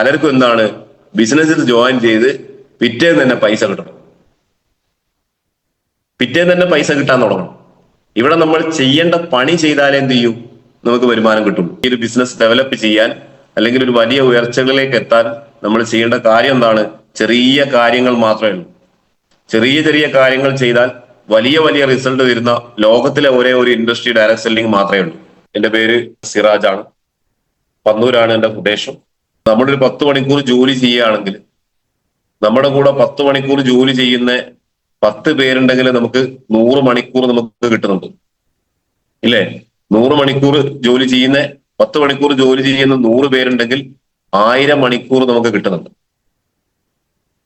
പലർക്കും എന്താണ് ബിസിനസ്സിൽ ജോയിൻ ചെയ്ത് പിറ്റേന്ന് തന്നെ പൈസ കിട്ടണം. പിറ്റേന്ന് തന്നെ പൈസ കിട്ടാൻ തുടങ്ങണം. ഇവിടെ നമ്മൾ ചെയ്യേണ്ട പണി ചെയ്താലേ എന്ത് ചെയ്യും? നമുക്ക് വരുമാനം കിട്ടും. ഈ ഒരു ബിസിനസ് ഡെവലപ്പ് ചെയ്യാൻ അല്ലെങ്കിൽ ഒരു വലിയ ഉയർച്ചകളിലേക്ക് എത്താൻ നമ്മൾ ചെയ്യേണ്ട കാര്യം എന്താണ്? ചെറിയ കാര്യങ്ങൾ മാത്രമേ ഉള്ളൂ. ചെറിയ ചെറിയ കാര്യങ്ങൾ ചെയ്താൽ വലിയ വലിയ റിസൾട്ട് വരുന്ന ലോകത്തിലെ ഒരേ ഒരു ഇൻഡസ്ട്രി ഡയറക്ട് സെല്ലിംഗ് മാത്രമേ ഉള്ളൂ. എന്റെ പേര് സിറാജ് ആണ് പന്നൂരാണ് എന്റെ ഉദ്ദേശം. നമ്മളൊരു പത്ത് മണിക്കൂർ ജോലി ചെയ്യുകയാണെങ്കിൽ നമ്മുടെ കൂടെ പത്ത് മണിക്കൂർ ജോലി ചെയ്യുന്ന പത്ത് പേരുണ്ടെങ്കിൽ നമുക്ക് നൂറ് മണിക്കൂർ നമുക്ക് കിട്ടുന്നുണ്ട്. ഇല്ലേ? നൂറ് മണിക്കൂർ ജോലി ചെയ്യുന്ന പത്ത് മണിക്കൂർ ജോലി ചെയ്യുന്ന നൂറ് പേരുണ്ടെങ്കിൽ ആയിരം മണിക്കൂർ നമുക്ക് കിട്ടുന്നുണ്ട്.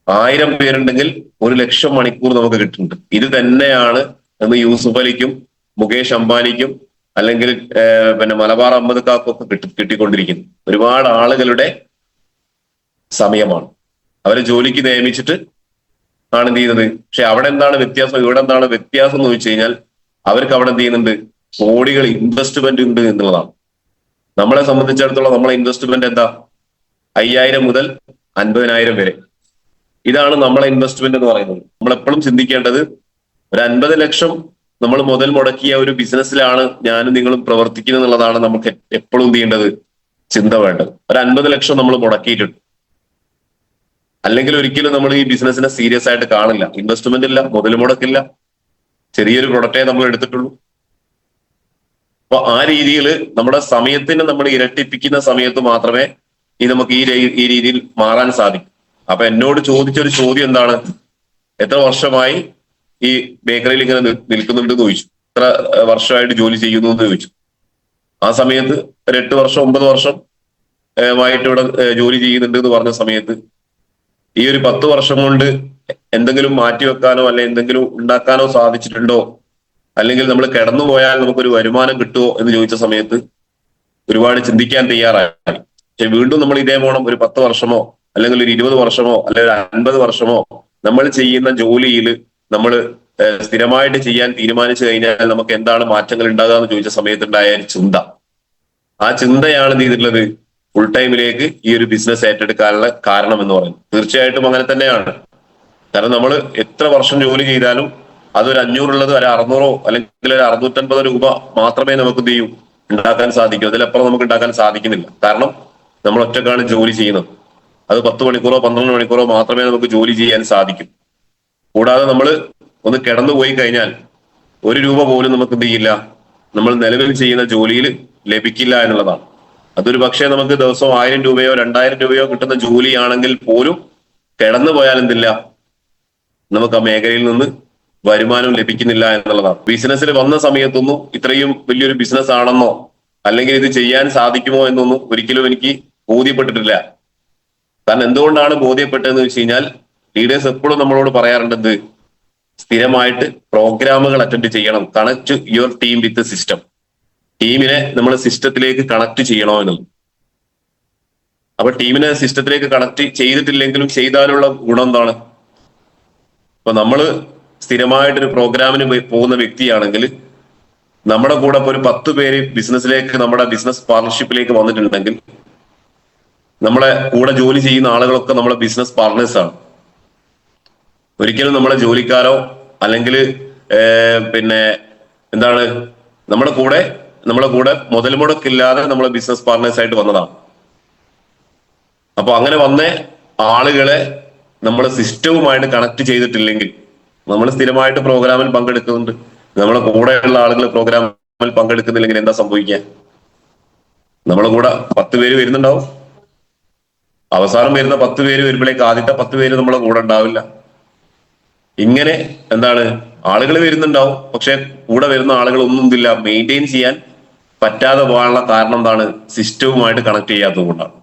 ആയിരം പേരുണ്ടെങ്കിൽ ഒരു ലക്ഷം മണിക്കൂർ നമുക്ക് കിട്ടുന്നുണ്ട്. ഇത് തന്നെയാണ് ഇന്ന് യൂസുഫ് അലിക്കും മുകേഷ് അംബാനിക്കും അല്ലെങ്കിൽ പിന്നെ മലബാർ അഹമ്മദ് കാക്കൊക്കെ കിട്ടി കിട്ടിക്കൊണ്ടിരിക്കുന്നു. ഒരുപാട് ആളുകളുടെ സമയമാണ്. അവരെ ജോലിക്ക് നിയമിച്ചിട്ട് ആണ് എന്ത് ചെയ്യുന്നത്? പക്ഷെ അവിടെ എന്താണ് വ്യത്യാസം? ഇവിടെ എന്താണ് വ്യത്യാസം എന്ന് ചോദിച്ചു കഴിഞ്ഞാൽ അവർക്ക് അവിടെ എന്ത് ചെയ്യുന്നുണ്ട്? കോടികൾ ഇൻവെസ്റ്റ്മെന്റ് ഉണ്ട് എന്നുള്ളതാണ്. നമ്മളെ സംബന്ധിച്ചിടത്തോളം നമ്മളെ ഇൻവെസ്റ്റ്മെന്റ് എന്താ? അയ്യായിരം മുതൽ അൻപതിനായിരം വരെ. ഇതാണ് നമ്മളെ ഇൻവെസ്റ്റ്മെന്റ് എന്ന് പറയുന്നത്. നമ്മൾ എപ്പോഴും ചിന്തിക്കേണ്ടത് ഒരു അൻപത് ലക്ഷം നമ്മൾ മുതൽ മുടക്കിയ ഒരു ബിസിനസ്സിലാണ് ഞാനും നിങ്ങളും പ്രവർത്തിക്കുന്നത് എന്നുള്ളതാണ് നമുക്ക് എപ്പോഴും ചെയ്യേണ്ടത്? ചിന്ത വേണ്ടത്. ഒരു അൻപത് ലക്ഷം നമ്മൾ മുടക്കിയിട്ടുണ്ട്. അല്ലെങ്കിൽ ഒരിക്കലും നമ്മൾ ഈ ബിസിനസ്സിനെ സീരിയസ് ആയിട്ട് കാണില്ല. ഇൻവെസ്റ്റ്മെന്റ് ഇല്ല മുതൽ മുടക്കില്ല. ചെറിയൊരു പ്രൊഡക്റ്റേ നമ്മൾ എടുത്തിട്ടുള്ളൂ. അപ്പൊ ആ രീതിയിൽ നമ്മുടെ സമയത്തിന് നമ്മൾ ഇരട്ടിപ്പിക്കുന്ന സമയത്ത് മാത്രമേ ഈ നമുക്ക് ഈ ഈ രീതിയിൽ മാറാൻ സാധിക്കും. അപ്പൊ എന്നോട് ചോദിച്ചൊരു ചോദ്യം എന്താണ്? എത്ര വർഷമായി ഈ ബേക്കറിയിൽ ഇങ്ങനെ നിൽക്കുന്നുണ്ട് ചോദിച്ചു. എത്ര വർഷമായിട്ട് ജോലി ചെയ്യുന്നു എന്ന് ചോദിച്ചു. ആ സമയത്ത് ഒരു എട്ട് വർഷം ഒമ്പത് വർഷം ആയിട്ട് ഇവിടെ ജോലി ചെയ്യുന്നുണ്ട് എന്ന് പറഞ്ഞ സമയത്ത് ഈ ഒരു പത്ത് വർഷം കൊണ്ട് എന്തെങ്കിലും മാറ്റിവെക്കാനോ അല്ലെ എന്തെങ്കിലും ഉണ്ടാക്കാനോ സാധിച്ചിട്ടുണ്ടോ? അല്ലെങ്കിൽ നമ്മൾ കിടന്നുപോയാൽ നമുക്കൊരു വരുമാനം കിട്ടുമോ എന്ന് ചോദിച്ച സമയത്ത് ഒരുപാട് ചിന്തിക്കാൻ തയ്യാറായി. പക്ഷെ വീണ്ടും നമ്മൾ ഇതേ പോണം ഒരു പത്ത് വർഷമോ അല്ലെങ്കിൽ ഒരു ഇരുപത് വർഷമോ അല്ലെങ്കിൽ ഒരു അൻപത് വർഷമോ നമ്മൾ ചെയ്യുന്ന ജോലിയിൽ നമ്മൾ സ്ഥിരമായിട്ട് ചെയ്യാൻ തീരുമാനിച്ചു കഴിഞ്ഞാൽ നമുക്ക് എന്താണ് മാറ്റങ്ങൾ ഉണ്ടാകുക എന്ന് ചോദിച്ച സമയത്തുണ്ടായ ചിന്ത. ആ ചിന്തയാണ് എന്ത് ചെയ്തിട്ടുള്ളത്? ഫുൾ ടൈമിലേക്ക് ഈ ഒരു ബിസിനസ് ഏറ്റെടുക്കാനുള്ള കാരണം എന്ന് പറയുന്നത്. തീർച്ചയായിട്ടും അങ്ങനെ തന്നെയാണ്. കാരണം നമ്മൾ എത്ര വർഷം ജോലി ചെയ്താലും അതൊരു അഞ്ഞൂറുള്ളത് ഒരു അറുന്നൂറോ അല്ലെങ്കിൽ ഒരു അറുന്നൂറ്റൻപതോ രൂപ മാത്രമേ നമുക്ക് എന്ത് ചെയ്യൂ? ഉണ്ടാക്കാൻ സാധിക്കൂ. അതിലപ്പുറം നമുക്ക് ഉണ്ടാക്കാൻ സാധിക്കുന്നില്ല. കാരണം നമ്മൾ ഒറ്റക്കാണ് ജോലി ചെയ്യുന്നത്. അത് പത്ത് മണിക്കൂറോ പന്ത്രണ്ട് മണിക്കൂറോ മാത്രമേ നമുക്ക് ജോലി ചെയ്യാൻ സാധിക്കൂ. കൂടാതെ നമ്മൾ ഒന്ന് കിടന്നു പോയി കഴിഞ്ഞാൽ ഒരു രൂപ പോലും നമുക്ക് എന്ത് ചെയ്യില്ല. നമ്മൾ നിലവിൽ ചെയ്യുന്ന ജോലിയിൽ ലഭിക്കില്ല എന്നുള്ളതാണ്. അതൊരു പക്ഷേ നമുക്ക് ദിവസം ആയിരം രൂപയോ രണ്ടായിരം രൂപയോ കിട്ടുന്ന ജോലിയാണെങ്കിൽ പോലും കിടന്നു പോയാൽ എന്തില്ല? നമുക്ക് ആ മേഖലയിൽ നിന്ന് വരുമാനം ലഭിക്കുന്നില്ല എന്നുള്ളതാണ്. ബിസിനസ്സിൽ വന്ന സമയത്തൊന്നും ഇത്രയും വലിയൊരു ബിസിനസ് ആണെന്നോ അല്ലെങ്കിൽ ഇത് ചെയ്യാൻ സാധിക്കുമോ എന്നൊന്നും ഒരിക്കലും എനിക്ക് ബോധ്യപ്പെട്ടിട്ടില്ല. കാരണം എന്തുകൊണ്ടാണ് ബോധ്യപ്പെട്ടതെന്ന് വെച്ച് കഴിഞ്ഞാൽ ലീഡേഴ്സ് എപ്പോഴും നമ്മളോട് പറയാറുണ്ട് എന്ത് സ്ഥിരമായിട്ട് പ്രോഗ്രാമുകൾ അറ്റൻഡ് ചെയ്യണം. Connect your team with system ടീമിനെ നമ്മൾ സിസ്റ്റത്തിലേക്ക് കണക്ട് ചെയ്യണോ എന്നുള്ളത്. അപ്പൊ ടീമിനെ സിസ്റ്റത്തിലേക്ക് കണക്ട് ചെയ്തിട്ടില്ലെങ്കിലും ചെയ്താലുള്ള ഗുണം എന്താണ്? ഇപ്പൊ നമ്മൾ സ്ഥിരമായിട്ടൊരു പ്രോഗ്രാമിന് പോകുന്ന വ്യക്തിയാണെങ്കിൽ നമ്മുടെ കൂടെ ഒരു പത്ത് പേര് ബിസിനസ്സിലേക്ക് നമ്മുടെ ബിസിനസ് പാർട്ണർഷിപ്പിലേക്ക് വന്നിട്ടുണ്ടെങ്കിൽ നമ്മളെ കൂടെ ജോലി ചെയ്യുന്ന ആളുകളൊക്കെ നമ്മളെ ബിസിനസ് പാർട്ണേഴ്സ് ആണ്. ഒരിക്കലും നമ്മളെ ജോലിക്കാരോ അല്ലെങ്കിൽ പിന്നെ എന്താണ് നമ്മുടെ കൂടെ നമ്മളെ കൂടെ മുതൽ മുടക്കില്ലാതെ നമ്മളെ ബിസിനസ് പാർട്ട്നേഴ്സ് ആയിട്ട് വന്നതാണ്. അപ്പൊ അങ്ങനെ വന്ന ആളുകളെ നമ്മൾ സിസ്റ്റവുമായിട്ട് കണക്ട് ചെയ്തിട്ടില്ലെങ്കിൽ നമ്മൾ സ്ഥിരമായിട്ട് പ്രോഗ്രാമിൽ പങ്കെടുക്കുന്നുണ്ട്. നമ്മളെ കൂടെയുള്ള ആളുകൾ പ്രോഗ്രാമിൽ പങ്കെടുക്കുന്നില്ലെങ്കിൽ എന്താ സംഭവിക്കുക? നമ്മളെ കൂടെ പത്ത് പേര് വരുന്നുണ്ടാവും. അവസാനം വരുന്ന പത്ത് പേര് വരുമ്പോഴേക്ക് ആദ്യത്തെ പത്ത് പേര് നമ്മളെ കൂടെ ഉണ്ടാവില്ല. ഇങ്ങനെ എന്താണ് ആളുകൾ വരുന്നുണ്ടാവും. പക്ഷെ കൂടെ വരുന്ന ആളുകൾ ഒന്നും ഇതില്ല. മെയിന്റെയിൻ ചെയ്യാൻ പറ്റാതെ പോകാനുള്ള കാരണം എന്താണ്? സിസ്റ്റവുമായിട്ട് കണക്ട് ചെയ്യാത്തത് കൊണ്ടാണ്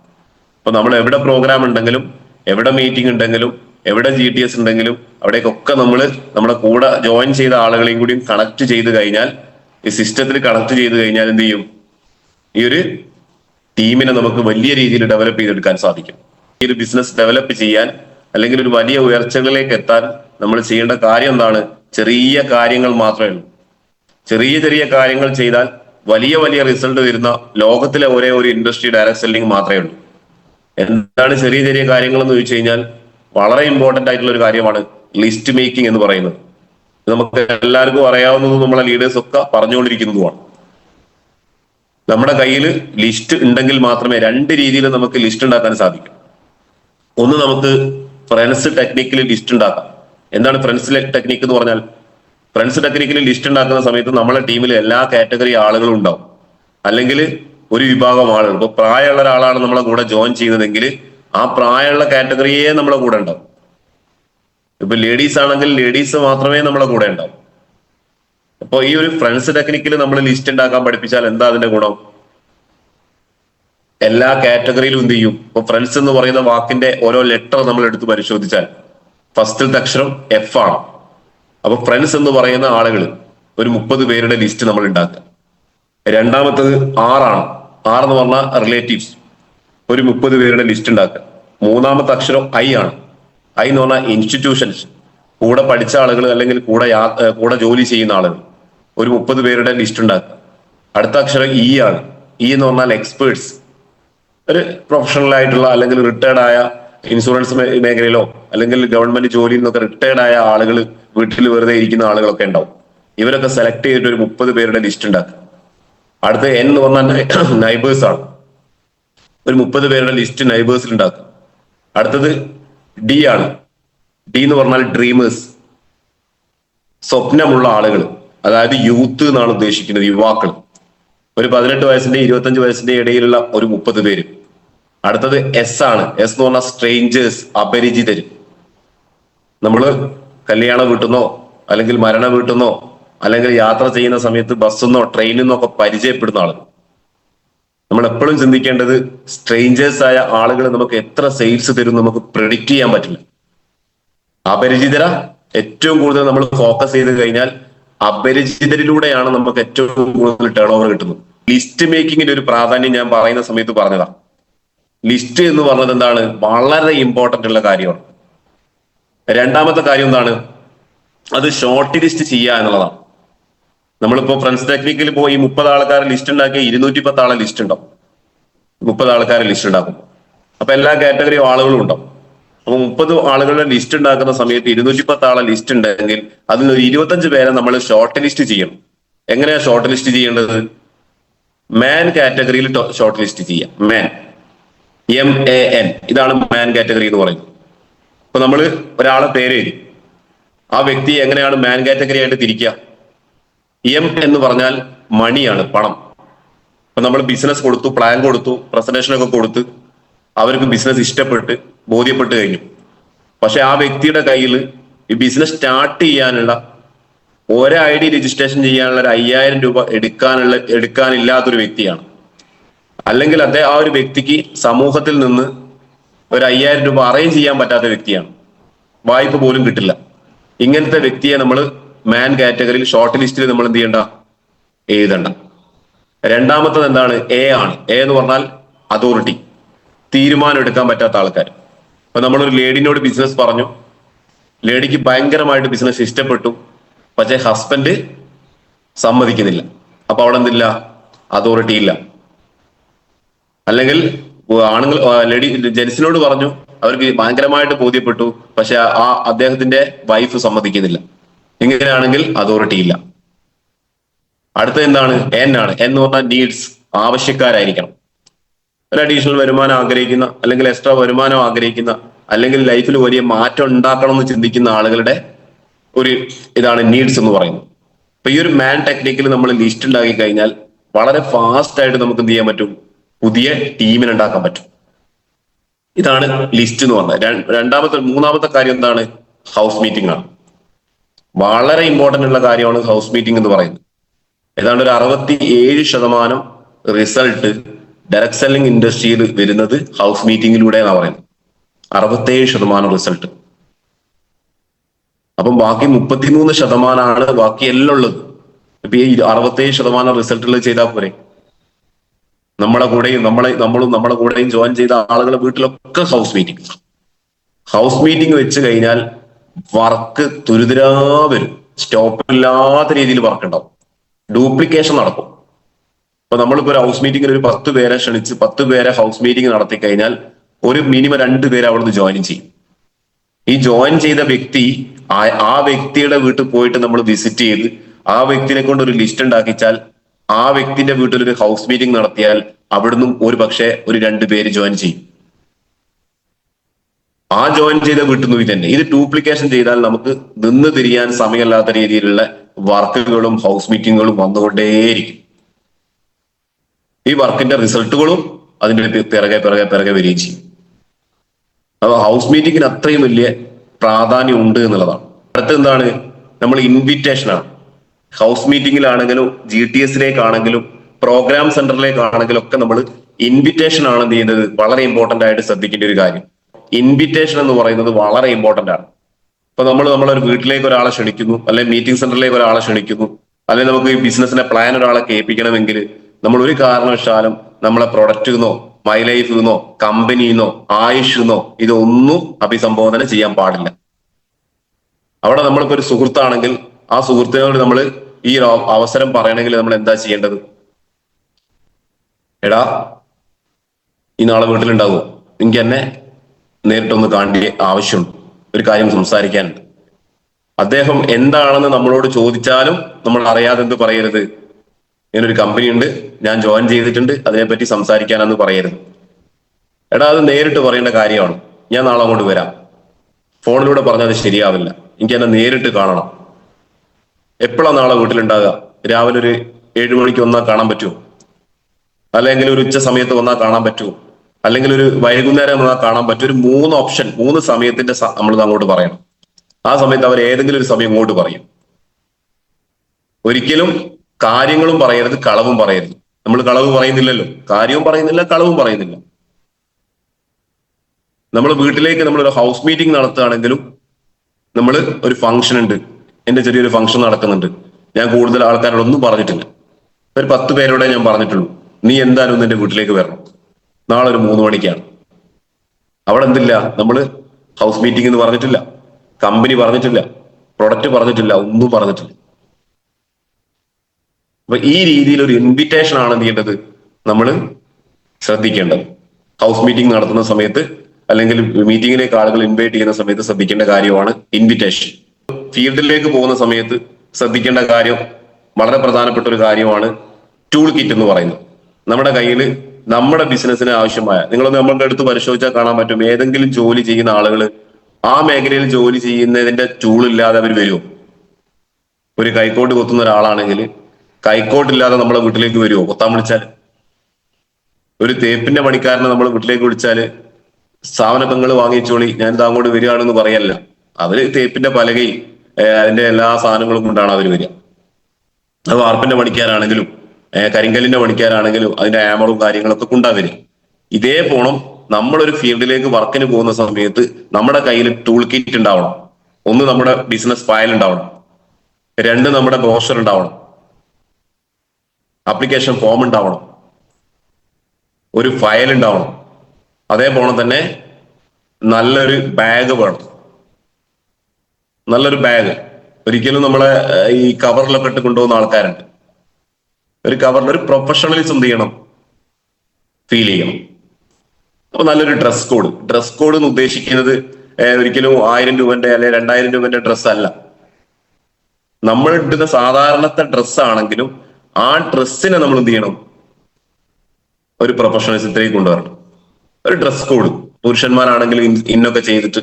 അപ്പൊ നമ്മൾ എവിടെ പ്രോഗ്രാം ഉണ്ടെങ്കിലും എവിടെ മീറ്റിംഗ് ഉണ്ടെങ്കിലും എവിടെ ജി ടി എസ് ഉണ്ടെങ്കിലും അവിടേക്കൊക്കെ നമ്മൾ നമ്മുടെ കൂടെ ജോയിൻ ചെയ്ത ആളുകളെയും കൂടിയും കണക്ട് ചെയ്ത് കഴിഞ്ഞാൽ ഈ സിസ്റ്റത്തിൽ കണക്ട് ചെയ്ത് കഴിഞ്ഞാൽ എന്ത് ചെയ്യും? ഈ ഒരു ടീമിനെ നമുക്ക് വലിയ രീതിയിൽ ഡെവലപ്പ് ചെയ്തെടുക്കാൻ സാധിക്കും. ഈ ഒരു ബിസിനസ് ഡെവലപ്പ് ചെയ്യാൻ അല്ലെങ്കിൽ ഒരു വലിയ ഉയർച്ചകളിലേക്ക് എത്താൻ നമ്മൾ ചെയ്യേണ്ട കാര്യം എന്താണ്? ചെറിയ കാര്യങ്ങൾ മാത്രമേ ഉള്ളൂ. ചെറിയ ചെറിയ കാര്യങ്ങൾ ചെയ്താൽ വലിയ വലിയ റിസൾട്ട് വരുന്ന ലോകത്തിലെ ഒരേ ഒരു ഇൻഡസ്ട്രി ഡയറക്ട് സെല്ലിംഗ് മാത്രമേ ഉള്ളൂ. എന്താണ് ചെറിയ ചെറിയ കാര്യങ്ങൾ എന്ന് ചോദിച്ചു കഴിഞ്ഞാൽ വളരെ ഇമ്പോർട്ടന്റ് ആയിട്ടുള്ള ഒരു കാര്യമാണ് ലിസ്റ്റ് മേക്കിംഗ് എന്ന് പറയുന്നത്. നമുക്ക് എല്ലാവർക്കും അറിയാവുന്നതും നമ്മളെ ലീഡേഴ്സ് ഒക്കെ പറഞ്ഞുകൊണ്ടിരിക്കുന്നതുമാണ്. നമ്മുടെ കയ്യിൽ ലിസ്റ്റ് ഉണ്ടെങ്കിൽ മാത്രമേ രണ്ട് രീതിയിൽ നമുക്ക് ലിസ്റ്റ് ഉണ്ടാക്കാൻ സാധിക്കും. ഒന്ന് നമുക്ക് ഫ്രണ്ട്സ് ടെക്നിക്കലി ലിസ്റ്റ് ഉണ്ടാക്കാം. എന്താണ് ഫ്രണ്ട്സ് ടെക്നിക്ക് എന്ന് പറഞ്ഞാൽ? ഫ്രണ്ട്സ് ടെക്നിക്കിൽ ലിസ്റ്റ് ഉണ്ടാക്കുന്ന സമയത്ത് നമ്മളെ ടീമിൽ എല്ലാ കാറ്റഗറി ആളുകളും ഉണ്ടാവും. അല്ലെങ്കിൽ ഒരു വിഭാഗം ആളുകൾ. ഇപ്പൊ പ്രായമുള്ള ഒരാളാണ് നമ്മളെ കൂടെ ജോയിൻ ചെയ്യുന്നതെങ്കിൽ ആ പ്രായമുള്ള കാറ്റഗറിയെ നമ്മളെ കൂടെ ഉണ്ടാവും. ഇപ്പൊ ലേഡീസ് ആണെങ്കിൽ ലേഡീസ് മാത്രമേ നമ്മളെ കൂടെ ഉണ്ടാവും. അപ്പൊ ഈ ഒരു ഫ്രണ്ട്സ് ടെക്നിക്കിൽ നമ്മൾ ലിസ്റ്റ് ഉണ്ടാക്കാൻ പഠിപ്പിച്ചാൽ എന്താ അതിന്റെ ഗുണം? എല്ലാ കാറ്റഗറിയിലും എന്ത് ചെയ്യും? ഇപ്പൊ ഫ്രണ്ട്സ് എന്ന് പറയുന്ന വാക്കിന്റെ ഓരോ ലെറ്റർ നമ്മൾ എടുത്ത് പരിശോധിച്ചാൽ ഫസ്റ്റിലത്തെ അക്ഷരം എഫ് ആണ്. അപ്പൊ ഫ്രണ്ട്സ് എന്ന് പറയുന്ന ആളുകൾ ഒരു മുപ്പത് പേരുടെ ലിസ്റ്റ് നമ്മൾ ഉണ്ടാക്കുക. രണ്ടാമത്തത് ആറാണ് ആർ എന്ന് പറഞ്ഞാൽ റിലേറ്റീവ്സ് ഒരു മുപ്പത് പേരുടെ ലിസ്റ്റ് ഉണ്ടാക്കുക. മൂന്നാമത്തെ അക്ഷരം ഐ ആണ്. ഐ എന്ന് പറഞ്ഞാൽ ഇൻസ്റ്റിറ്റ്യൂഷൻസ് കൂടെ പഠിച്ച ആളുകൾ അല്ലെങ്കിൽ കൂടെ കൂടെ ജോലി ചെയ്യുന്ന ആളുകൾ ഒരു മുപ്പത് പേരുടെ ലിസ്റ്റ് ഉണ്ടാക്കുക. അടുത്ത അക്ഷരം ഇ ആണ്. ഇ എന്ന് പറഞ്ഞാൽ എക്സ്പേർട്സ് ഒരു പ്രൊഫഷണൽ ആയിട്ടുള്ള അല്ലെങ്കിൽ റിട്ടയർഡ് ആയ ഇൻഷുറൻസ് മേഖലയിലോ അല്ലെങ്കിൽ ഗവൺമെന്റ് ജോലിയിൽ നിന്നൊക്കെ റിട്ടയർഡ് ആയ ആളുകൾ വീട്ടിൽ വെറുതെ ഇരിക്കുന്ന ആളുകളൊക്കെ ഉണ്ടാവും. ഇവരൊക്കെ സെലക്ട് ചെയ്തിട്ട് ഒരു മുപ്പത് പേരുടെ ലിസ്റ്റ് ഉണ്ടാക്കുക. അടുത്ത എൻ എന്ന് പറഞ്ഞാൽ നൈബേഴ്സ് ആണ്. ഒരു മുപ്പത് പേരുടെ ലിസ്റ്റ് നൈബേഴ്സിൽ ഉണ്ടാക്കുക. അടുത്തത് ഡി ആണ്. ഡി എന്ന് പറഞ്ഞാൽ ഡ്രീമേഴ്സ് സ്വപ്നമുള്ള ആളുകൾ. അതായത് യൂത്ത് എന്നാണ് ഉദ്ദേശിക്കുന്നത് യുവാക്കൾ. ഒരു പതിനെട്ട് വയസ്സിന്റെ ഇരുപത്തഞ്ച് വയസ്സിന്റെ ഇടയിലുള്ള ഒരു മുപ്പത് പേര്. അടുത്തത് എസ് ആണ്. എസ് എന്ന് പറഞ്ഞാൽ സ്ട്രേഞ്ചേഴ്സ് അപരിചിതര്. നമ്മൾ കല്യാണം വീട്ടുന്നോ അല്ലെങ്കിൽ മരണ വീട്ടുന്നോ അല്ലെങ്കിൽ യാത്ര ചെയ്യുന്ന സമയത്ത് ബസ്സിന്നോ ട്രെയിനിൽ നിന്നോ ഒക്കെ പരിചയപ്പെടുന്ന ആളുകൾ നമ്മൾ എപ്പോഴും ചിന്തിക്കേണ്ടത് സ്ട്രേഞ്ചേഴ്സ് ആയ ആളുകൾ നമുക്ക് എത്ര സെയിൽസ് തരും നമുക്ക് പ്രെഡിക്റ്റ് ചെയ്യാൻ പറ്റില്ല. അപരിചിതര. ഏറ്റവും കൂടുതൽ നമ്മൾ ഫോക്കസ് ചെയ്ത് കഴിഞ്ഞാൽ അപരിചിതരിലൂടെയാണ് നമുക്ക് ഏറ്റവും കൂടുതൽ ടേൺ ഓവർ കിട്ടുന്നത് ലിസ്റ്റ് മേക്കിങ്ങിന്റെ ഒരു പ്രാധാന്യം ഞാൻ പറയുന്ന സമയത്ത് പറഞ്ഞതാ. ലിസ്റ്റ് എന്ന് പറഞ്ഞത് എന്താണ്? വളരെ ഇമ്പോർട്ടന്റ് ഉള്ള കാര്യമാണ്. രണ്ടാമത്തെ കാര്യം എന്താണ്? അത് ഷോർട്ട് ലിസ്റ്റ് ചെയ്യുക എന്നുള്ളതാണ്. നമ്മളിപ്പോ ഫ്രണ്ട്സ് ടെക്നിക്കിൽ പോയി മുപ്പത് ആൾക്കാരെ ലിസ്റ്റ് ഉണ്ടാക്കിയ ഇരുന്നൂറ്റി പത്ത് ആളെ ലിസ്റ്റ് ഉണ്ടാവും. മുപ്പത് ആൾക്കാരെ ലിസ്റ്റ് ഉണ്ടാക്കും. അപ്പൊ എല്ലാ കാറ്റഗറി ആളുകളും ഉണ്ടാവും. അപ്പൊ മുപ്പത് ആളുകളുടെ ലിസ്റ്റ് ഉണ്ടാക്കുന്ന സമയത്ത് ഇരുന്നൂറ്റി പത്ത് ആളെ ലിസ്റ്റ് ഉണ്ടെങ്കിൽ അതിൽ ഒരു ഇരുപത്തഞ്ച് പേരെ നമ്മൾ ഷോർട്ട് ലിസ്റ്റ് ചെയ്യണം. എങ്ങനെയാണ് ഷോർട്ട് ലിസ്റ്റ് ചെയ്യേണ്ടത്? മാൻ കാറ്റഗറിയിൽ ഷോർട്ട് ലിസ്റ്റ് ചെയ്യാം മാൻ എം എ എൻ ഇതാണ് മാൻ കാറ്റഗറി എന്ന് പറയുന്നത്. അപ്പൊ നമ്മൾ ഒരാളെ പേര് എഴുതി. ആ വ്യക്തി എങ്ങനെയാണ് മാൻ കാറ്റഗറി ആയിട്ട് തിരിക്കുക? എം എന്ന് പറഞ്ഞാൽ മണിയാണ് പണം. അപ്പൊ നമ്മൾ ബിസിനസ് കൊടുത്തു പ്ലാൻ കൊടുത്തു പ്രസന്റേഷൻ ഒക്കെ കൊടുത്ത് അവർക്ക് ബിസിനസ് ഇഷ്ടപ്പെട്ട് ബോധ്യപ്പെട്ട് കഴിഞ്ഞു. പക്ഷെ ആ വ്യക്തിയുടെ കയ്യിൽ ഈ ബിസിനസ് സ്റ്റാർട്ട് ചെയ്യാനുള്ള ഒരു ഐ ഡി രജിസ്ട്രേഷൻ ചെയ്യാനുള്ള ഒരു അയ്യായിരം രൂപ എടുക്കാനുള്ള എടുക്കാനില്ലാത്തൊരു വ്യക്തിയാണ്. അല്ലെങ്കിൽ അദ്ദേഹം ആ ഒരു വ്യക്തിക്ക് സമൂഹത്തിൽ നിന്ന് ഒരു അയ്യായിരം രൂപ അറേഞ്ച് ചെയ്യാൻ പറ്റാത്ത വ്യക്തിയാണ്. വായ്പ പോലും കിട്ടില്ല. ഇങ്ങനത്തെ വ്യക്തിയെ നമ്മൾ മാൻ കാറ്റഗറിയിൽ ഷോർട്ട് ലിസ്റ്റിൽ നമ്മൾ എന്ത് ചെയ്യണ്ട? എഴുതണ്ട. രണ്ടാമത്തത് എന്താണ്? എ ആണ്. എ എന്ന് പറഞ്ഞാൽ അതോറിറ്റി തീരുമാനം എടുക്കാൻ പറ്റാത്ത ആൾക്കാർ. ഇപ്പൊ നമ്മളൊരു ലേഡിനോട് ബിസിനസ് പറഞ്ഞു. ലേഡിക്ക് ഭയങ്കരമായിട്ട് ബിസിനസ് ഇഷ്ടപ്പെട്ടു. പക്ഷെ ഹസ്ബൻഡ് സമ്മതിക്കുന്നില്ല. അപ്പൊ അവിടെ എന്തില്ല? അതോറിറ്റി ഇല്ല. അല്ലെങ്കിൽ ആണുങ്ങൾ ലേഡി ജെൻസിനോട് പറഞ്ഞു അവർക്ക് ഭയങ്കരമായിട്ട് ബോധ്യപ്പെട്ടു പക്ഷെ ആ അദ്ദേഹത്തിന്റെ വൈഫ് സമ്മതിക്കുന്നില്ല. ഇങ്ങനെയാണെങ്കിൽ അതോറിറ്റി ഇല്ല. അടുത്ത എന്താണ്? എൻ ആണ്. എന്ന് പറഞ്ഞാൽ നീഡ്സ് ആവശ്യക്കാരായിരിക്കണം. ഒരു അഡീഷണൽ വരുമാനം ആഗ്രഹിക്കുന്ന അല്ലെങ്കിൽ എക്സ്ട്രാ വരുമാനം ആഗ്രഹിക്കുന്ന അല്ലെങ്കിൽ ലൈഫിൽ വലിയ മാറ്റം ഉണ്ടാക്കണം എന്ന് ചിന്തിക്കുന്ന ആളുകളുടെ ഒരു ഇതാണ് നീഡ്സ് എന്ന് പറയുന്നത്. അപ്പൊ ഈ ഒരു മാൻ ടെക്നിക്കിൽ നമ്മൾ ലിസ്റ്റ് ഉണ്ടാക്കി കഴിഞ്ഞാൽ വളരെ ഫാസ്റ്റ് ആയിട്ട് നമുക്ക് എന്ത് ചെയ്യാൻ പറ്റും? പുതിയ ടീമിനെ ഉണ്ടാക്കാൻ പറ്റും. ഇതാണ് ലിസ്റ്റ് എന്ന് പറഞ്ഞത്. രണ്ടാമത്തെ മൂന്നാമത്തെ കാര്യം എന്താണ്? ഹൗസ് മീറ്റിംഗ് ആണ്. വളരെ ഇമ്പോർട്ടന്റ് ഉള്ള കാര്യമാണ് ഹൗസ് മീറ്റിംഗ് എന്ന് പറയുന്നത്. ഏതാണ്ട് ഒരു അറുപത്തി ഏഴ് ശതമാനം റിസൾട്ട് ഡയറക്ട് സെല്ലിംഗ് ഇൻഡസ്ട്രിയിൽ വരുന്നത് ഹൗസ് മീറ്റിംഗിലൂടെ എന്നാ പറയുന്നത്. അറുപത്തേഴ് ശതമാനം റിസൾട്ട്. അപ്പം ബാക്കി മുപ്പത്തിമൂന്ന് ശതമാനമാണ് ബാക്കി എല്ലാം ഉള്ളത്. ഇപ്പൊ ഈ അറുപത്തേഴ് ശതമാനം റിസൾട്ടുകൾ ചെയ്താൽ പോരെ? നമ്മളെ കൂടെയും നമ്മളെ നമ്മളും നമ്മളെ കൂടെയും ജോയിൻ ചെയ്ത ആളുകളെ വീട്ടിലൊക്കെ ഹൗസ് മീറ്റിംഗ് ഹൗസ് മീറ്റിംഗ് വെച്ച് കഴിഞ്ഞാൽ വർക്ക് തുരിതരാ വരും. സ്റ്റോപ്പ് ഇല്ലാത്ത രീതിയിൽ വർക്ക് ഉണ്ടാവും ഡ്യൂപ്ലിക്കേഷൻ നടക്കും. ഇപ്പൊ നമ്മളിപ്പോ ഒരു ഹൗസ് മീറ്റിംഗിൽ ഒരു പത്ത് പേരെ ക്ഷണിച്ച് പത്ത് പേരെ ഹൗസ് മീറ്റിംഗ് നടത്തി കഴിഞ്ഞാൽ ഒരു മിനിമം രണ്ട് പേര് അവിടുന്ന് ജോയിൻ ചെയ്യും. ഈ ജോയിൻ ചെയ്ത വ്യക്തി ആ- വ്യക്തിയുടെ വീട്ടിൽ പോയിട്ട് നമ്മൾ വിസിറ്റ് ചെയ്ത് ആ വ്യക്തിനെ കൊണ്ട് ഒരു ലിസ്റ്റ് ഉണ്ടാക്കിച്ചാൽ ആ വ്യക്തിന്റെ വീട്ടിൽ ഒരു ഹൗസ് മീറ്റിംഗ് നടത്തിയാൽ അവിടുന്ന് ഒരു പക്ഷേ ഒരു രണ്ട് പേര് ജോയിൻ ചെയ്യും. ആ ജോയിൻ ചെയ്ത വീട്ടിൽ നിന്ന് തന്നെ ഇത് ഡ്യൂപ്ലിക്കേഷൻ ചെയ്താൽ നമുക്ക് നിന്ന് തിരിയാൻ സമയമില്ലാത്ത രീതിയിലുള്ള വർക്കുകളും ഹൗസ് മീറ്റിങ്ങുകളും വന്നുകൊണ്ടേയിരിക്കും. ഈ വർക്കിന്റെ റിസൾട്ടുകളും അതിന്റെ പിറകെ പിറകെ പിറകെ വരികയും ചെയ്യും. അപ്പൊ ഹൗസ് മീറ്റിങ്ങിന് അത്രയും വലിയ പ്രാധാന്യം ഉണ്ട് എന്നുള്ളതാണ്. അടുത്ത എന്താണ് നമ്മൾ ഇൻവിറ്റേഷൻ ആണ്. ഹൗസ് മീറ്റിംഗിലാണെങ്കിലും ജി ടി എസിലേക്കാണെങ്കിലും പ്രോഗ്രാം സെന്ററിലേക്കാണെങ്കിലും ഒക്കെ നമ്മൾ ഇൻവിറ്റേഷൻ ആണ് എന്ത് ചെയ്യുന്നത്? വളരെ ഇമ്പോർട്ടന്റ് ആയിട്ട് ശ്രദ്ധിക്കേണ്ട ഒരു കാര്യം. ഇൻവിറ്റേഷൻ എന്ന് പറയുന്നത് വളരെ ഇമ്പോർട്ടന്റ് ആണ്. ഇപ്പൊ നമ്മൾ നമ്മളൊരു വീട്ടിലേക്ക് ഒരാളെ ക്ഷണിക്കുന്നു അല്ലെങ്കിൽ മീറ്റിംഗ് സെന്ററിലേക്ക് ഒരാളെ ക്ഷണിക്കുന്നു അല്ലെങ്കിൽ നമുക്ക് ഈ ബിസിനസിന്റെ പ്ലാൻ ഒരാളെ കേൾപ്പിക്കണമെങ്കിൽ നമ്മൾ ഒരു കാരണവശാലും നമ്മളെ പ്രൊഡക്റ്റിൽ നിന്നോ മൈ ലൈഫിൽ നിന്നോ കമ്പനിയിൽ നിന്നോ ആയുഷ് നിന്നോ ഇതൊന്നും അഭിസംബോധന ചെയ്യാൻ പാടില്ല. അവിടെ നമ്മളിപ്പോ ഒരു സുഹൃത്താണെങ്കിൽ ആ സുഹൃത്തിനോട് നമ്മൾ ഈ അവസരം പറയണമെങ്കിൽ നമ്മൾ എന്താ ചെയ്യേണ്ടത്? എടാ ഈ നാളെ വീട്ടിലുണ്ടാകും എനിക്ക് എന്നെ നേരിട്ടൊന്ന് കാണേണ്ട ആവശ്യമുണ്ട്. ഒരു കാര്യം സംസാരിക്കാനുണ്ട്. അദ്ദേഹം എന്താണെന്ന് നമ്മളോട് ചോദിച്ചാലും നമ്മൾ അറിയാതെ എന്ത് പറയരുത്. ഇങ്ങനൊരു കമ്പനി ഉണ്ട് ഞാൻ ജോയിൻ ചെയ്തിട്ടുണ്ട് അതിനെപ്പറ്റി സംസാരിക്കാനെന്ന് പറയരുത്. എടാ അത് നേരിട്ട് പറയേണ്ട കാര്യമാണ്. ഞാൻ നാളെ അങ്ങോട്ട് വരാം. ഫോണിലൂടെ പറഞ്ഞാൽ അത് ശരിയാവില്ല. എനിക്ക് എന്നെ നേരിട്ട് കാണണം. എപ്പോഴാണ് നാളെ വീട്ടിലുണ്ടാകുക രാവിലെ ഒരു ഏഴു മണിക്ക് വന്നാൽ കാണാൻ പറ്റുമോ അല്ലെങ്കിൽ ഒരു ഉച്ച സമയത്ത് വന്നാൽ കാണാൻ പറ്റുമോ അല്ലെങ്കിൽ ഒരു വൈകുന്നേരം വന്നാൽ കാണാൻ പറ്റും ഒരു മൂന്ന് ഓപ്ഷൻ മൂന്ന് സമയത്തിന്റെ നമ്മൾ അങ്ങോട്ട് പറയണം. ആ സമയത്ത് അവർ ഏതെങ്കിലും ഒരു സമയം ഇങ്ങോട്ട് പറയും. ഒരിക്കലും കാര്യങ്ങളും പറയരുത് കളവും പറയരുത്. നമ്മൾ കളവ് പറയുന്നില്ലല്ലോ. കാര്യവും പറയുന്നില്ല കളവും പറയുന്നില്ല. നമ്മൾ വീട്ടിലേക്ക് നമ്മൾ ഒരു ഹൗസ് മീറ്റിംഗ് നടത്തുകയാണെങ്കിലും നമ്മൾ ഒരു ഫംഗ്ഷൻ ഉണ്ട്. എന്റെ ചെറിയൊരു ഫംഗ്ഷൻ നടക്കുന്നുണ്ട്. ഞാൻ കൂടുതൽ ആൾക്കാരോടൊന്നും പറഞ്ഞിട്ടില്ല. ഒരു പത്ത് പേരോടെ ഞാൻ പറഞ്ഞിട്ടുള്ളൂ. നീ എന്തായാലും ഒന്ന് എന്റെ വീട്ടിലേക്ക് വരണം. നാളെ ഒരു മൂന്ന് മണിക്കാണ്. അവിടെ എന്തില്ല? നമ്മൾ ഹൗസ് മീറ്റിംഗ് എന്ന് പറഞ്ഞിട്ടില്ല. കമ്പനി പറഞ്ഞിട്ടില്ല. പ്രൊഡക്റ്റ് പറഞ്ഞിട്ടില്ല. ഒന്നും പറഞ്ഞിട്ടില്ല. അപ്പൊ ഈ രീതിയിൽ ഒരു ഇൻവിറ്റേഷൻ ആണ് എന്ത് ചെയ്യേണ്ടത്? നമ്മൾ ശ്രദ്ധിക്കേണ്ടത്. ഹൗസ് മീറ്റിംഗ് നടത്തുന്ന സമയത്ത് അല്ലെങ്കിൽ മീറ്റിംഗിലേക്ക് ആളുകൾ ഇൻവൈറ്റ് ചെയ്യുന്ന സമയത്ത് ശ്രദ്ധിക്കേണ്ട കാര്യമാണ് ഇൻവിറ്റേഷൻ ഫീൽഡിലേക്ക് പോകുന്ന സമയത്ത് ശ്രദ്ധിക്കേണ്ട കാര്യം വളരെ പ്രധാനപ്പെട്ട ഒരു കാര്യമാണ് ടൂൾ കിറ്റ് എന്ന് പറയുന്നത്. നമ്മുടെ കയ്യിൽ നമ്മുടെ ബിസിനസ്സിന് ആവശ്യമായ നിങ്ങൾ നമ്മളുടെ അടുത്ത് പരിശോധിച്ചാൽ കാണാൻ പറ്റും ഏതെങ്കിലും ജോലി ചെയ്യുന്ന ആളുകൾ ആ മേഖലയിൽ ജോലി ചെയ്യുന്നതിന്റെ ടൂൾ ഇല്ലാതെ അവർ വരുമോ ഒരു കൈക്കോട്ട് കൊത്തുന്ന ഒരാളാണെങ്കിൽ കൈക്കോട്ട് ഇല്ലാതെ നമ്മളെ വീട്ടിലേക്ക് വരുമോ കൊത്താൻ വിളിച്ചാൽ ഒരു തേപ്പിന്റെ പണിക്കാരനെ നമ്മൾ വീട്ടിലേക്ക് വിളിച്ചാൽ സ്ഥാപനങ്ങൾ വാങ്ങിച്ചോളി ഞാൻ ഇതാ അങ്ങോട്ട് വരികയാണെന്ന് പറയല്ല. അവർ തേപ്പിന്റെ പലകയിൽ അതിന്റെ എല്ലാ സാധനങ്ങളും കൊണ്ടാണ് അവർ വരിക. അത് വാർപ്പിന്റെ പണിക്കാരാണെങ്കിലും കരിങ്കല്ലിന്റെ പണിക്കാരാണെങ്കിലും അതിന്റെ ആമറും കാര്യങ്ങളൊക്കെ കൊണ്ടാ വരിക. ഇതേ പോണം നമ്മളൊരു ഫീൽഡിലേക്ക് വർക്കിന് പോകുന്ന സമയത്ത് നമ്മുടെ കയ്യിൽ ടൂൾ കിറ്റ് ഉണ്ടാവണം. ഒന്ന് നമ്മുടെ ബിസിനസ് ഫയൽ ഉണ്ടാവണം. രണ്ട് നമ്മുടെ ബ്രോഷർ ഉണ്ടാവണം. അപ്ലിക്കേഷൻ ഫോം ഉണ്ടാവണം. ഒരു ഫയൽ ഉണ്ടാവണം. അതേപോലെ തന്നെ നല്ലൊരു ബാഗ് വേണം. നല്ലൊരു ബാഗ് ഒരിക്കലും നമ്മളെ ഈ കവറിലൊക്കെ ഇട്ട് കൊണ്ടുപോകുന്ന ആൾക്കാരുണ്ട്. ഒരു കവറിൽ ഒരു പ്രൊഫഷണലിസം എന്ത് ചെയ്യണം? ഫീൽ ചെയ്യണം. അപ്പൊ നല്ലൊരു ഡ്രസ് കോഡ് ഡ്രസ് കോഡ് എന്ന് ഉദ്ദേശിക്കുന്നത് ഒരിക്കലും ആയിരം രൂപന്റെ അല്ലെങ്കിൽ രണ്ടായിരം രൂപന്റെ ഡ്രസ് അല്ല. നമ്മൾ ഇടുന്ന സാധാരണത്തെ ഡ്രസ് ആണെങ്കിലും ആ ഡ്രസ്സിനെ നമ്മൾ എന്ത് ചെയ്യണം? ഒരു പ്രൊഫഷണലിസത്തിലേക്ക് കൊണ്ടുവരണം. ഒരു ഡ്രസ് കോഡ് പുരുഷന്മാരാണെങ്കിലും ഇന്നൊക്കെ ചെയ്തിട്ട്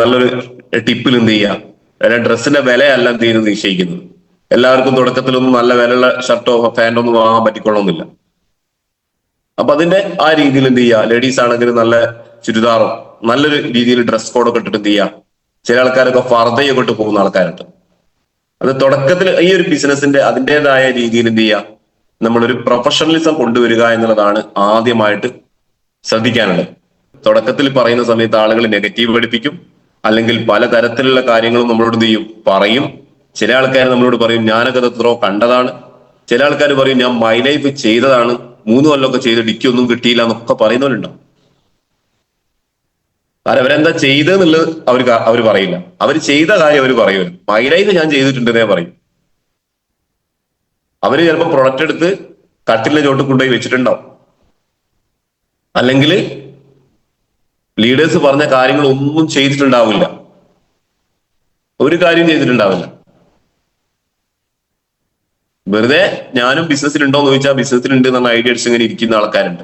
നല്ലൊരു ടിപ്പിൽ എന്ത് ചെയ്യുക അല്ലെങ്കിൽ ഡ്രസ്സിന്റെ വിലയല്ല എന്ത് ചെയ്യുന്നത് നിശ്ചയിക്കുന്നത്? എല്ലാവർക്കും തുടക്കത്തിലൊന്നും നല്ല വിലയുള്ള ഷർട്ടോ പാന്റോ ഒന്നും വാങ്ങാൻ പറ്റിക്കൊള്ളണമെന്നില്ല. അപ്പൊ അതിന്റെ ആ രീതിയിൽ എന്ത് ചെയ്യുക ലേഡീസ് ആണെങ്കിൽ നല്ല ചുരിദാറോ നല്ലൊരു രീതിയിൽ ഡ്രസ് കോഡൊക്കെ ഇട്ടിട്ട് എന്ത് ചെയ്യുക ചില ആൾക്കാരൊക്കെ ഫർദയൊക്കെ ഇട്ട് പോകുന്ന ആൾക്കാരുണ്ട്. അത് തുടക്കത്തിൽ ഈ ഒരു ബിസിനസിന്റെ അതിന്റെതായ രീതിയിൽ എന്ത് ചെയ്യുക നമ്മളൊരു പ്രൊഫഷണലിസം കൊണ്ടുവരിക എന്നുള്ളതാണ് ആദ്യമായിട്ട് ശ്രദ്ധിക്കാനുള്ളത്. തുടക്കത്തിൽ പറയുന്ന സമയത്ത് ആളുകൾ നെഗറ്റീവ് പഠിപ്പിക്കും അല്ലെങ്കിൽ പലതരത്തിലുള്ള കാര്യങ്ങളും നമ്മളോട് എന്ത് ചെയ്യും? പറയും. ചില ആൾക്കാർ നമ്മളോട് പറയും ഞാനൊക്കെ എത്രയോ കണ്ടതാണ്. ചില ആൾക്കാർ പറയും ഞാൻ മൈ ലൈഫ് ചെയ്തതാണ്. മൂന്ന് കൊല്ലമൊക്കെ ചെയ്ത് ഡിക്കൊന്നും കിട്ടിയില്ല എന്നൊക്കെ പറയുന്നവരുണ്ടാവും കാരണം അവരെന്താ ചെയ്തെന്നുള്ളത് അവർ അവർ പറയില്ല. അവർ ചെയ്ത കാര്യം അവർ പറയുമല്ലോ മൈ ലൈഫ് ഞാൻ ചെയ്തിട്ടുണ്ടെന്നേ പറയും. അവർ ചിലപ്പോൾ പ്രൊഡക്റ്റ് എടുത്ത് കട്ടിലിന്റെ ചോട്ട് കൊണ്ടുപോയി വെച്ചിട്ടുണ്ടാവും. അല്ലെങ്കിൽ ലീഡേഴ്സ് പറഞ്ഞ കാര്യങ്ങൾ ഒന്നും ചെയ്തിട്ടുണ്ടാവില്ല. ഒരു കാര്യം ചെയ്തിട്ടുണ്ടാവില്ല. വെറുതെ ഞാനും ബിസിനസ്സിലുണ്ടോ എന്ന് ചോദിച്ചാൽ ബിസിനസ്സിലുണ്ട് എന്നുള്ള ഐഡിയ അടിച്ച് ഇങ്ങനെ ഇരിക്കുന്ന ആൾക്കാരുണ്ട്.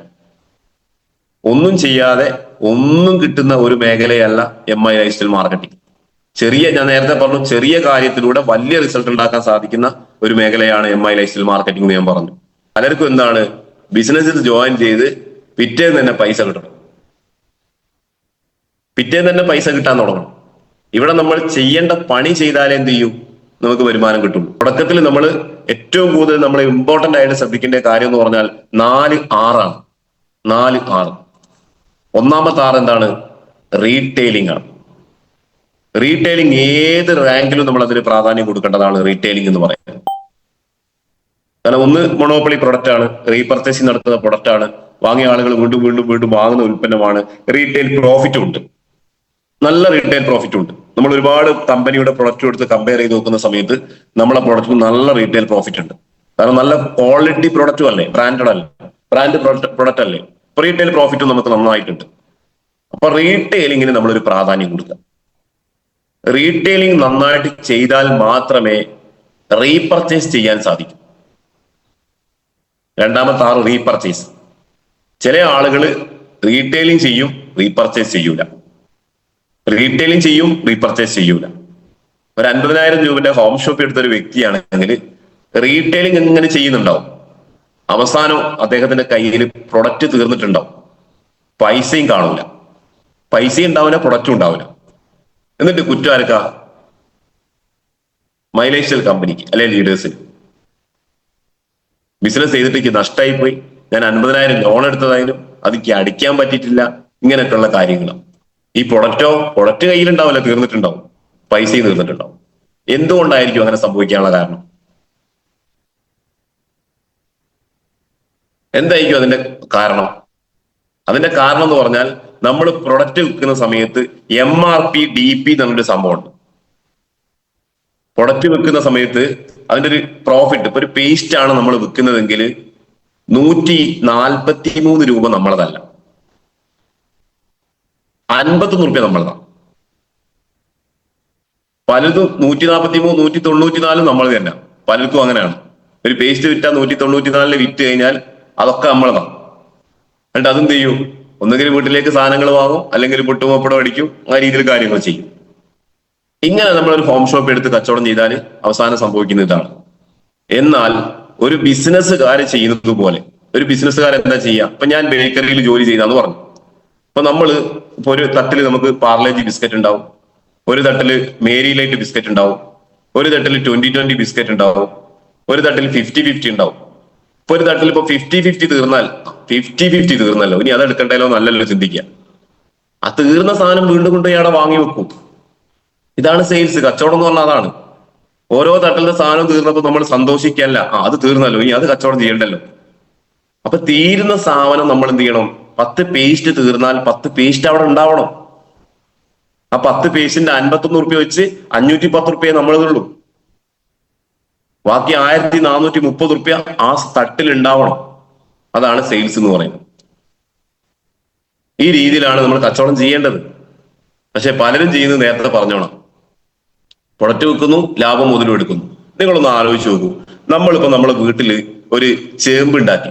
ഒന്നും ചെയ്യാതെ ഒന്നും കിട്ടുന്ന ഒരു മേഖലയല്ല M I lifestyle marketing ചെറിയ ഞാൻ നേരത്തെ പറഞ്ഞു ചെറിയ കാര്യത്തിലൂടെ വലിയ റിസൾട്ട് ഉണ്ടാക്കാൻ സാധിക്കുന്ന ഒരു മേഖലയാണ് M I lifestyle marketing എന്ന് ഞാൻ പറഞ്ഞു. പലർക്കും എന്താണ്? ബിസിനസ്സിൽ ജോയിൻ ചെയ്ത് പിറ്റേന്ന് തന്നെ പൈസ കിട്ടണം. പിറ്റേന്ന് തന്നെ പൈസ കിട്ടാൻ തുടങ്ങണം ഇവിടെ നമ്മൾ ചെയ്യേണ്ട പണി ചെയ്താലേ എന്ത് ചെയ്യും? നമുക്ക് വരുമാനം കിട്ടും. തുടക്കത്തിൽ നമ്മൾ ഏറ്റവും കൂടുതൽ നമ്മൾ ഇമ്പോർട്ടന്റ് ആയിട്ട് ശ്രദ്ധിക്കേണ്ട കാര്യം എന്ന് പറഞ്ഞാൽ നാല് ആറാണ്. നാല് ആറ്. ഒന്നാമത്തെ ആറ് എന്താണ്? റീറ്റെയിലിംഗ് ആണ്. റീറ്റെയിലിംഗ് ഏത് റാങ്കിലും നമ്മൾ അതിന് പ്രാധാന്യം കൊടുക്കേണ്ടതാണ് റീറ്റെയിലിംഗ് എന്ന് പറയുന്നത് കാരണം ഒന്ന് മൊണോപ്പൊളി പ്രൊഡക്റ്റ് ആണ് റീപർച്ചേസിംഗ് നടത്തുന്ന പ്രൊഡക്റ്റ് ആണ് വാങ്ങിയ ആളുകൾ വീണ്ടും വീണ്ടും വീണ്ടും വാങ്ങുന്ന ഉൽപ്പന്നമാണ്. റീറ്റെയിൽ പ്രോഫിറ്റും ഉണ്ട്. നല്ല റീറ്റെയിൽ പ്രോഫിറ്റ് ഉണ്ട്. നമ്മൾ ഒരുപാട് കമ്പനിയുടെ പ്രൊഡക്റ്റ് എടുത്ത് കമ്പയർ ചെയ്ത് നോക്കുന്ന സമയത്ത് നമ്മളെ പ്രൊഡക്റ്റിന് നല്ല റീറ്റെയിൽ പ്രോഫിറ്റ് ഉണ്ട്. കാരണം നല്ല ക്വാളിറ്റി പ്രൊഡക്റ്റും അല്ലേ? ബ്രാൻഡഡ് അല്ലേ? ബ്രാൻഡ് പ്രൊഡക്റ്റ് അല്ലേ? റീറ്റെയിൽ പ്രോഫിറ്റും നമുക്ക് നന്നായിട്ടുണ്ട്. അപ്പൊ റീറ്റെയിലിങ്ങിന് നമ്മളൊരു പ്രാധാന്യം കൊടുക്കുക റീറ്റെയിലിംഗ് നന്നായിട്ട് ചെയ്താൽ മാത്രമേ റീപർച്ചേസ് ചെയ്യാൻ സാധിക്കൂ. രണ്ടാമത്തെ ആറ് റീപർച്ചേസ് ചില ആളുകൾ റീറ്റെയിലിംഗ് ചെയ്യും റീപർച്ചേസ് ചെയ്യൂല. റീറ്റെയിലിംഗ് ചെയ്യും റീപർച്ചേസ് ചെയ്യൂല. ഒരു അൻപതിനായിരം രൂപന്റെ ഹോം ഷോപ്പ് എടുത്ത ഒരു വ്യക്തിയാണെങ്കിൽ റീറ്റെയിലിംഗ് എങ്ങനെ ചെയ്യുന്നുണ്ടാവും. അവസാനം അദ്ദേഹത്തിന്റെ കയ്യിൽ പ്രൊഡക്റ്റ് തീർന്നിട്ടുണ്ടാവും. പൈസയും കാണൂല. പൈസയും ഉണ്ടാവില്ല പ്രൊഡക്റ്റും ഉണ്ടാവില്ല. എന്നിട്ട് കുറ്റം ആർക്കാ? മൈലേഷ്യൽ കമ്പനിക്ക് അല്ലെ ലീഡേഴ്സിന് ബിസിനസ് ചെയ്തിട്ട് എനിക്ക് നഷ്ടമായി പോയി ഞാൻ അൻപതിനായിരം ലോൺ എടുത്തതായാലും അത് എനിക്ക് അടിക്കാൻ പറ്റിയിട്ടില്ല. ഇങ്ങനെയൊക്കെയുള്ള കാര്യങ്ങളാണ് ഈ പ്രൊഡക്റ്റോ പ്രൊഡക്റ്റ് കയ്യിലുണ്ടാവില്ല തീർന്നിട്ടുണ്ടാവും. പൈസയും തീർന്നിട്ടുണ്ടാവും. എന്തുകൊണ്ടായിരിക്കും അങ്ങനെ സംഭവിക്കാനുള്ള കാരണം? എന്തായിരിക്കും അതിന്റെ കാരണം? അതിന്റെ കാരണം എന്ന് പറഞ്ഞാൽ നമ്മൾ പ്രൊഡക്റ്റ് വിൽക്കുന്ന സമയത്ത് M R P D P എന്നൊരു സംഭവമുണ്ട്. പ്രൊഡക്റ്റ് വിൽക്കുന്ന സമയത്ത് അതിന്റെ ഒരു പ്രോഫിറ്റ് ഇപ്പൊ ഒരു പേസ്റ്റ് ആണ് നമ്മൾ വിൽക്കുന്നതെങ്കിൽ നൂറ്റി നാൽപ്പത്തി മൂന്ന് രൂപ നമ്മളതല്ല. അൻപത്തൊന്ന് റുപ്യ നമ്മളതാണ് പലതും നൂറ്റി നാൽപ്പത്തി മൂന്ന് നൂറ്റി തൊണ്ണൂറ്റി നാല് നമ്മൾ തന്നെ. പലർക്കും അങ്ങനെയാണ്. ഒരു പേസ്റ്റ് വിറ്റാൽ നൂറ്റി തൊണ്ണൂറ്റി നാലിൽ വിറ്റ് കഴിഞ്ഞാൽ അതൊക്കെ നമ്മളതാണ് എന്നിട്ട് അതെന്ത് ചെയ്യൂ. ഒന്നുകിൽ വീട്ടിലേക്ക് സാധനങ്ങൾ വാങ്ങും അല്ലെങ്കിൽ പൊട്ടുമപ്പടം അടിക്കും ആ രീതിയിൽ കാര്യങ്ങൾ ചെയ്യും. ഇങ്ങനെ നമ്മൾ ഒരു ഹോം ഷോപ്പ് എടുത്ത് കച്ചവടം ചെയ്താൽ അവസാനം സംഭവിക്കുന്ന ഇതാണ്. എന്നാൽ ഒരു ബിസിനസ്സുകാരെ ചെയ്യുന്നത് പോലെ ഒരു ബിസിനസ്സുകാരൻ എന്താ ചെയ്യുക? അപ്പൊ ഞാൻ ബേക്കറിയിൽ ജോലി ചെയ്താന്ന് പറഞ്ഞു. അപ്പൊ നമ്മൾ ഇപ്പൊ ഒരു തട്ടിൽ നമുക്ക് പാർലേജി ബിസ്ക്കറ്റ് ഉണ്ടാവും. ഒരു തട്ടിൽ മേരി ലൈറ്റ് ബിസ്ക്കറ്റ് ഉണ്ടാവും. ഒരു തട്ടിൽ ട്വന്റി ട്വന്റി ബിസ്ക്കറ്റ് ഉണ്ടാവും. ഒരു തട്ടിൽ ഫിഫ്റ്റി ഫിഫ്റ്റി ഉണ്ടാവും. ഇപ്പൊ ഒരു തട്ടിൽ ഇപ്പൊ ഫിഫ്റ്റി ഫിഫ്റ്റി തീർന്നാൽ ഫിഫ്റ്റി ഫിഫ്റ്റി തീർന്നല്ലോ. ഇനി അത് എടുക്കണ്ടല്ലോ നല്ലല്ലോ ചിന്തിക്കുക. ആ തീർന്ന സാധനം വീണ്ടും കൊണ്ട് ഇയാളെ വാങ്ങി വെക്കും. ഇതാണ് സെയിൽസ് കച്ചവടം എന്ന് പറഞ്ഞാൽ അതാണ്. ഓരോ തട്ടിലെ സാധനം തീർന്നപ്പോൾ നമ്മൾ സന്തോഷിക്കല്ല ആ അത് തീർന്നല്ലോ. ഇനി അത് കച്ചവടം ചെയ്യണ്ടല്ലോ. അപ്പൊ തീരുന്ന സാധനം നമ്മൾ എന്ത് ചെയ്യണം? പത്ത് പേസ്റ്റ് തീർന്നാൽ പത്ത് പേസ്റ്റ് അവിടെ ഉണ്ടാവണം. ആ പത്ത് പേസ്റ്റിന്റെ അൻപത്തൊന്ന് റുപ്യ വെച്ച് അഞ്ഞൂറ്റി പത്ത് റുപ്യ നമ്മളിതുള്ളൂ ബാക്കി ആയിരത്തി നാനൂറ്റി മുപ്പത് റുപ്യ ആ തട്ടിൽ ഉണ്ടാവണം. അതാണ് സെയിൽസ് എന്ന് പറയുന്നത്. ഈ രീതിയിലാണ് നമ്മൾ കച്ചവടം ചെയ്യേണ്ടത്. പക്ഷെ പലരും ചെയ്യുന്നത് നേരത്തെ പറഞ്ഞോണം പ്രൊഡക്റ്റ് വെക്കുന്നു ലാഭം മുതലും എടുക്കുന്നു. നിങ്ങളൊന്ന് ആലോചിച്ച് നോക്കൂ. നമ്മളിപ്പോ നമ്മളെ വീട്ടിൽ ഒരു ചേമ്പ് ഉണ്ടാക്കി.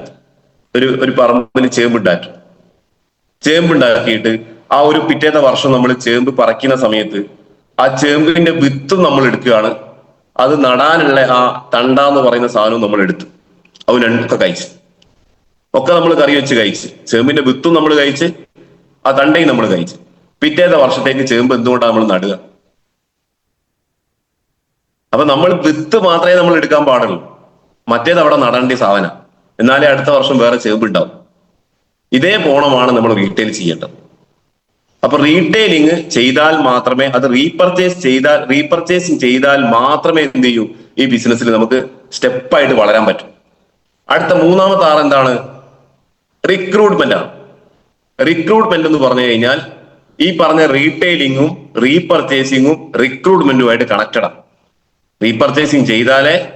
ഒരു ഒരു പറമ്പിന് ചേമ്പ് ഉണ്ടാക്കി. ചേമ്പ് ഉണ്ടാക്കിയിട്ട് ആ ഒരു പിറ്റേന്ന വർഷം നമ്മൾ ചേമ്പ് പറിക്കുന്ന സമയത്ത് ആ ചേമ്പിന്റെ വിത്ത് നമ്മൾ എടുക്കുകയാണ്. അത് നടാനുള്ള ആ തണ്ട എന്ന് പറയുന്ന സാധനവും നമ്മൾ എടുത്തു. അത് രണ്ടൊക്കെ കഴിച്ച്. ഒക്കെ നമ്മൾ കറി വെച്ച് കഴിച്ച്. ചേമ്പിന്റെ വിത്തും നമ്മൾ കഴിച്ച് ആ തണ്ടയും നമ്മൾ കഴിച്ച്. പിറ്റേത്തെ വർഷത്തേക്ക് ചേമ്പ് എന്തുകൊണ്ടാണ് നമ്മൾ നടുക? അപ്പൊ നമ്മൾ വിത്ത് മാത്രമേ നമ്മൾ എടുക്കാൻ പാടുള്ളൂ. മറ്റേത് അവിടെ നടേണ്ട സാധനം. എന്നാലേ അടുത്ത വർഷം വേറെ ചേമ്പ് ഉണ്ടാവും. ഇതേ പോണമാണ് നമ്മൾ റീറ്റെയിൽ ചെയ്യേണ്ടത്. അപ്പൊ റീറ്റെയിലിംഗ് ചെയ്താൽ മാത്രമേ അത് റീപർച്ചേസ് ചെയ്താൽ റീപർച്ചേസിങ് ചെയ്താൽ മാത്രമേ എന്ത് ചെയ്യൂ? ഈ ബിസിനസ്സിൽ നമുക്ക് സ്റ്റെപ്പായിട്ട് വളരാൻ പറ്റും. അടുത്ത മൂന്നാമത്തെ ആറ് എന്താണ്? റിക്രൂട്ട്മെന്റ് ആണ്. റിക്രൂട്ട്മെന്റ് എന്ന് പറഞ്ഞു കഴിഞ്ഞാൽ ഈ പറഞ്ഞ റീറ്റെയിലിങ്ങും റീപർച്ചേസിങ്ങും റിക്രൂട്ട്മെന്റുമായിട്ട് കണക്റ്റഡ് ആണ്. റീപർച്ചേസിങ് ചെയ്താലേ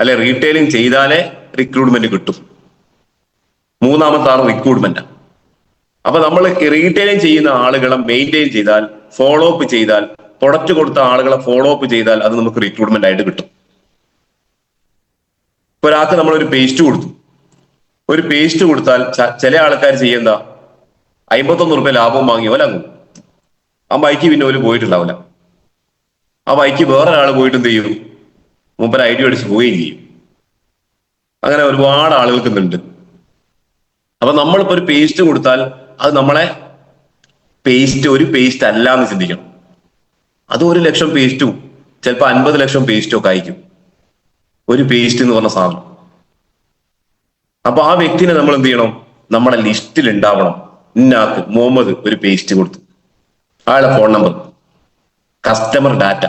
അല്ലെ റീറ്റെയിലിംഗ് ചെയ്താലേ റിക്രൂട്ട്മെന്റ് കിട്ടും. മൂന്നാമത്തെ ആറ് റിക്രൂട്ട്മെന്റ് അപ്പൊ നമ്മൾ റീറ്റെയിലിംഗ് ചെയ്യുന്ന ആളുകളെ മെയിന്റെയിൻ ചെയ്താൽ ഫോളോ അപ്പ് ചെയ്താൽ പ്രൊഡക്റ്റ് കൊടുത്ത ആളുകളെ ഫോളോ അപ്പ് ചെയ്താൽ അത് നമുക്ക് റിക്രൂട്ട്മെന്റ് ആയിട്ട് കിട്ടും. ഇപ്പൊ ഒരാൾക്ക് നമ്മൾ ഒരു പേസ്റ്റ് കൊടുത്തു. ഒരു പേസ്റ്റ് കൊടുത്താൽ ചില ആൾക്കാർ ചെയ്യുന്ന അമ്പത്തൊന്ന് റുപ്യ ലാഭം വാങ്ങി ഓലങ്ങും ആ ബൈക്ക് പിന്നെ ഓൽ പോയിട്ടുണ്ടാവില്ല. ആ ബൈക്ക് വേറെ ഒരാൾ പോയിട്ട് എന്ത് ചെയ്യും? മുമ്പ് ഐഡിയ അടിച്ച് പോവുകയും ചെയ്യും. അങ്ങനെ ഒരുപാട് ആളുകൾക്ക് ഇന്നുണ്ട് അപ്പൊ നമ്മളിപ്പോ ഒരു പേസ്റ്റ് കൊടുത്താൽ അത് നമ്മളെ പേസ്റ്റ് ഒരു പേസ്റ്റ് അല്ല എന്ന് ചിന്തിക്കണം. അത് ഒരു ലക്ഷം പേസ്റ്റും ചിലപ്പോൾ അൻപത് ലക്ഷം പേസ്റ്റും ഒക്കെ അയക്കും ഒരു പേസ്റ്റ് എന്ന് പറഞ്ഞ സാധനം. അപ്പൊ ആ വ്യക്തിനെ നമ്മൾ എന്ത് ചെയ്യണം? നമ്മുടെ ലിസ്റ്റിൽ ഉണ്ടാവണം. ഇന്നാക്ക് മുഹമ്മദ് ഒരു പേസ്റ്റ് കൊടുത്തു. അയാളെ ഫോൺ നമ്പർ കസ്റ്റമർ ഡാറ്റ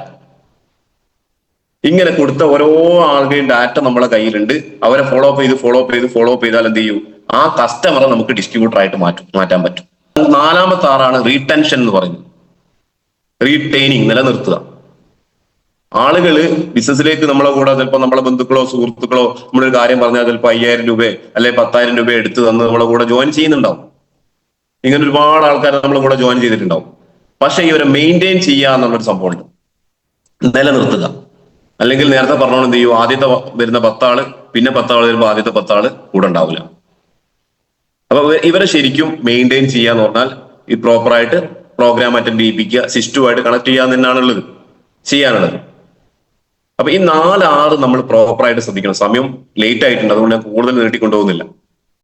ഇങ്ങനെ കൊടുത്ത ഓരോ ആളുടെയും ഡാറ്റ നമ്മളെ കയ്യിലുണ്ട്. അവരെ ഫോളോ അപ്പ് ചെയ്ത് ഫോളോ അപ്പ് ചെയ്ത് ഫോളോ അപ്പ് ചെയ്താൽ എന്ത് ചെയ്യും? ആ കസ്റ്റമറെ നമുക്ക് ഡിസ്ട്രിബ്യൂട്ടർ ആയിട്ട് മാറ്റും മാറ്റാൻ പറ്റും. നാലാമത്തെ ആറാണ് റീടെൻഷൻ എന്ന് പറയുന്നത്. റീറ്റെയിനിങ് നിലനിർത്തുക. ആളുകൾ ബിസിനസ്സിലേക്ക് നമ്മളെ കൂടെ ചിലപ്പോൾ നമ്മളെ ബന്ധുക്കളോ സുഹൃത്തുക്കളോ നമ്മളൊരു കാര്യം പറഞ്ഞാൽ ചിലപ്പോൾ അയ്യായിരം രൂപ അല്ലെ പത്തായിരം രൂപ എടുത്ത് തന്ന് നമ്മളെ കൂടെ ജോയിൻ ചെയ്യുന്നുണ്ടാവും. ഇങ്ങനെ ഒരുപാട് ആൾക്കാർ നമ്മളെ കൂടെ ജോയിൻ ചെയ്തിട്ടുണ്ടാവും. പക്ഷെ ഇവരെ മെയിന്റെയിൻ ചെയ്യുക എന്നുള്ളൊരു സംഭവമുണ്ട് നിലനിർത്തുക. അല്ലെങ്കിൽ നേരത്തെ പറഞ്ഞോണ്ട് എന്ത് ചെയ്യും? ആദ്യത്തെ വരുന്ന പത്താൾ പിന്നെ പത്താൾ വരുമ്പോൾ ആദ്യത്തെ പത്താൾ കൂടെ ഉണ്ടാവില്ല അപ്പൊ ഇവരെ ശരിക്കും മെയിന്റെയിൻ ചെയ്യാന്ന് പറഞ്ഞാൽ ഈ പ്രോപ്പറായിട്ട് പ്രോഗ്രാം അറ്റൻഡ് ചെയ്യിപ്പിക്കുക സിസ്റ്റുമായിട്ട് കണക്ട് ചെയ്യാൻ തന്നെയാണുള്ളത്. ചെയ്യാനുള്ളത്. അപ്പൊ ഈ നാല് ആറ് നമ്മൾ പ്രോപ്പറായിട്ട് ശ്രദ്ധിക്കണം. സമയം ലേറ്റ് ആയിട്ടുണ്ട്. അതുകൊണ്ട് ഞാൻ കൂടുതൽ നീട്ടിക്കൊണ്ടുപോകുന്നില്ല.